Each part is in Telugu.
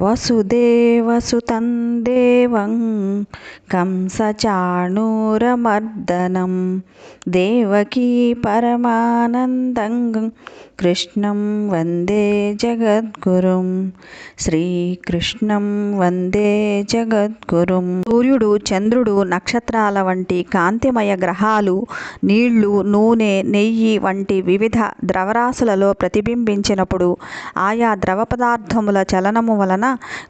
వసుదేవసుతం దేవం కంసచాణూరమర్దనం దేవకీ పరమానందం కృష్ణం వందే జగద్గురుం శ్రీకృష్ణం వందే జగద్గురుం. సూర్యుడు చంద్రుడు నక్షత్రాల వంటి కాంతిమయ గ్రహాలు నీళ్ళు నూనె నెయ్యి వంటి వివిధ ద్రవరాశులలో ప్రతిబింబించినప్పుడు ఆయా ద్రవ పదార్థముల చలనము వలన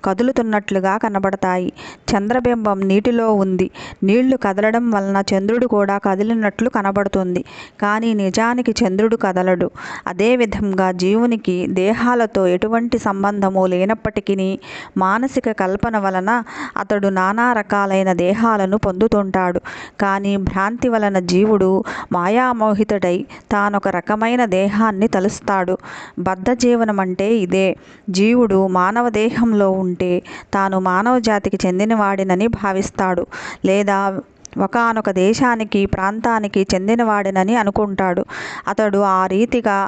కదులుతున్నట్లుగా కనబడతాయి. చంద్రబింబం నీటిలో ఉంది. నీళ్ళు కదలడం వలన చంద్రుడు కూడా కదిలినట్లు కనబడుతుంది. కానీ నిజానికి చంద్రుడు కదలడు. అదేవిధంగా జీవునికి దేహాలతో ఎటువంటి సంబంధము లేనప్పటికీ మానసిక కల్పన వలన అతడు నానా రకాలైన దేహాలను పొందుతుంటాడు. కానీ భ్రాంతి వలన జీవుడు మాయామోహితుడై తానొక రకమైన దేహాన్ని తలుస్తాడు. బద్ధ జీవనం అంటే ఇదే. జీవుడు మానవ దేహం సందేహంలో ఉంటే తాను మానవ జాతికి చెందినవాడినని భావిస్తాడు. లేదా ఒకానొక దేశానికి ప్రాంతానికి చెందినవాడినని అనుకుంటాడు. అతడు ఆ రీతిగా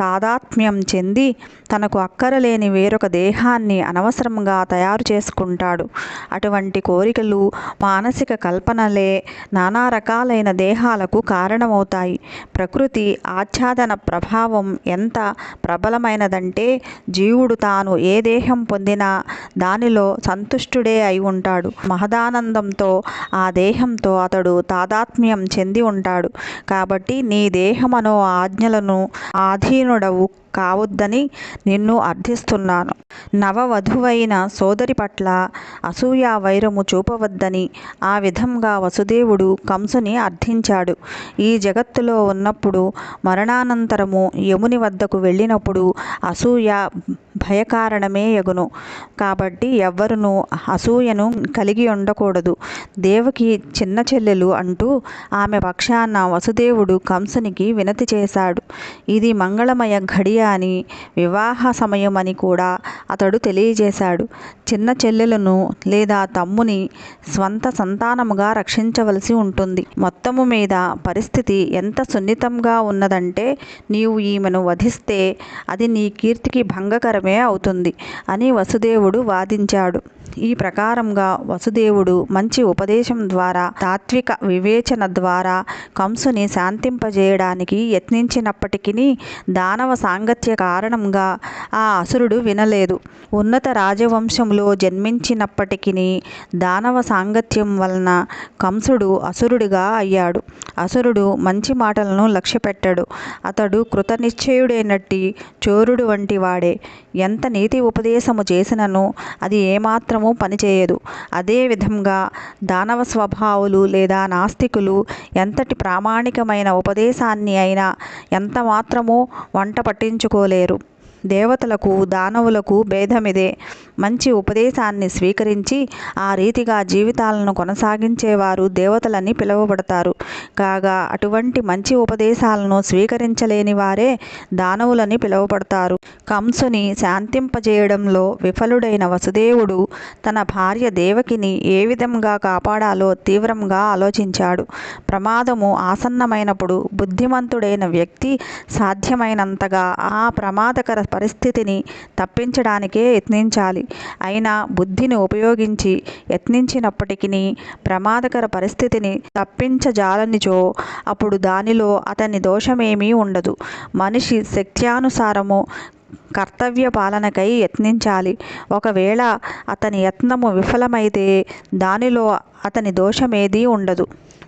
తాదాత్మ్యం చెంది తనకు అక్కరలేని వేరొక దేహాన్ని అనవసరంగా తయారు చేసుకుంటాడు. అటువంటి కోరికలు మానసిక కల్పనలే నానా రకాలైన దేహాలకు కారణమవుతాయి. ప్రకృతి ఆచ్ఛాదన ప్రభావం ఎంత ప్రబలమైనదంటే జీవుడు తాను ఏ దేహం పొందినా దానిలో సంతుష్టుడే అయి ఉంటాడు. మహదానందంతో ఆ దేహంతో అతడు తాదాత్మ్యం చెంది ఉంటాడు. కాబట్టి నీ దేహమనో ఆజ్ఞలను ఆధీనుడవు కావద్దని నిన్ను అర్థిస్తున్నాను. నవవధువైన సోదరి పట్ల అసూయ వైరము చూపవద్దని ఆ విధంగా వసుదేవుడు కంసుని అర్థించాడు. ఈ జగత్తులో ఉన్నప్పుడు మరణానంతరము యముని వద్దకు వెళ్ళినప్పుడు అసూయ భయకారణమే యగును. కాబట్టి ఎవ్వరును అసూయను కలిగి ఉండకూడదు. దేవకి చిన్న చెల్లెలు అంటూ ఆమె పక్షాన వసుదేవుడు కంసునికి వినతి చేశాడు. ఇది మంగళమయ ఘడియ అని వివాహ సమయం అని కూడా అతడు తెలియజేశాడు. చిన్న చెల్లెలను లేదా తమ్ముని స్వంత సంతానముగా రక్షించవలసి ఉంటుంది. మొత్తము మీద పరిస్థితి ఎంత సున్నితంగా ఉన్నదంటే నీవు ఈమెను వధిస్తే అది నీ కీర్తికి భంగకరమే. అవుతుంది అని వసుదేవుడు వాదించాడు. ఈ ప్రకారంగా వసుదేవుడు మంచి ఉపదేశం ద్వారా తాత్విక వివేచన ద్వారా కంసుని శాంతింపజేయడానికి యత్నించినప్పటికీ దానవ సాంగత్య కారణంగా ఆ అసురుడు వినలేదు. ఉన్నత రాజవంశంలో జన్మించినప్పటికీ దానవ సాంగత్యం వలన కంసుడు అసురుడిగా అయ్యాడు. అసురుడు మంచి మాటలను లక్ష్యపెట్టాడు. అతడు కృతనిశ్చయుడైనట్టి చోరుడు వంటి వాడే ఎంత నీతి ఉపదేశము చేసినను అది ఏమాత్రము పనిచేయదు. అదేవిధంగా దానవ స్వభావులు లేదా నాస్తికులు ఎంతటి ప్రామాణికమైన ఉపదేశాన్ని అయినా ఎంత మాత్రము వంట పట్టించుకోలేరు. దేవతలకు దానవులకు భేదమిదే. మంచి ఉపదేశాన్ని స్వీకరించి ఆ రీతిగా జీవితాలను కొనసాగించేవారు దేవతలని పిలువబడతారు. కాగా అటువంటి మంచి ఉపదేశాలను స్వీకరించలేని వారే దానవులని పిలువబడతారు. కంసుని శాంతింపజేయడంలో విఫలుడైన వసుదేవుడు తన భార్య దేవకిని ఏ విధంగా కాపాడాలో తీవ్రంగా ఆలోచించాడు. ప్రమాదము ఆసన్నమైనప్పుడు బుద్ధిమంతుడైన వ్యక్తి సాధ్యమైనంతగా ఆ ప్రమాదకర పరిస్థితిని తప్పించడానికే యత్నించాలి. అయినా బుద్ధిని ఉపయోగించి యత్నించినప్పటికీ ప్రమాదకర పరిస్థితిని తప్పించజాలనిచో అప్పుడు దానిలో అతని దోషమేమీ ఉండదు. మనిషి శక్త్యానుసారము కర్తవ్య పాలనకై యత్నించాలి. ఒకవేళ అతని యత్నము విఫలమైతే దానిలో అతని దోషమేదీ ఉండదు.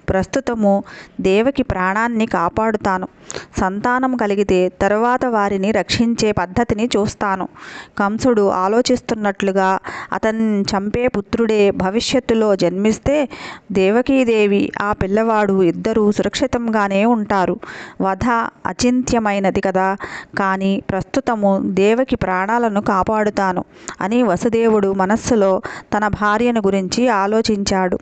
ప్రస్తుతము దేవకి ప్రాణాన్ని కాపాడుతాను. సంతానం కలిగితే తరువాత వారిని రక్షించే పద్ధతిని చూస్తాను. కంసుడు ఆలోచిస్తున్నట్లుగా అతన్ని చంపే పుత్రుడే భవిష్యత్తులో జన్మిస్తే దేవకీదేవి ఆ పిల్లవాడు ఇద్దరూ సురక్షితంగానే ఉంటారు. వధ అచింత్యమైనది కదా. కానీ ప్రస్తుతము దేవకి ప్రాణాలను కాపాడుతాను అని వసుదేవుడు మనస్సులో తన భార్యను గురించి ఆలోచించాడు.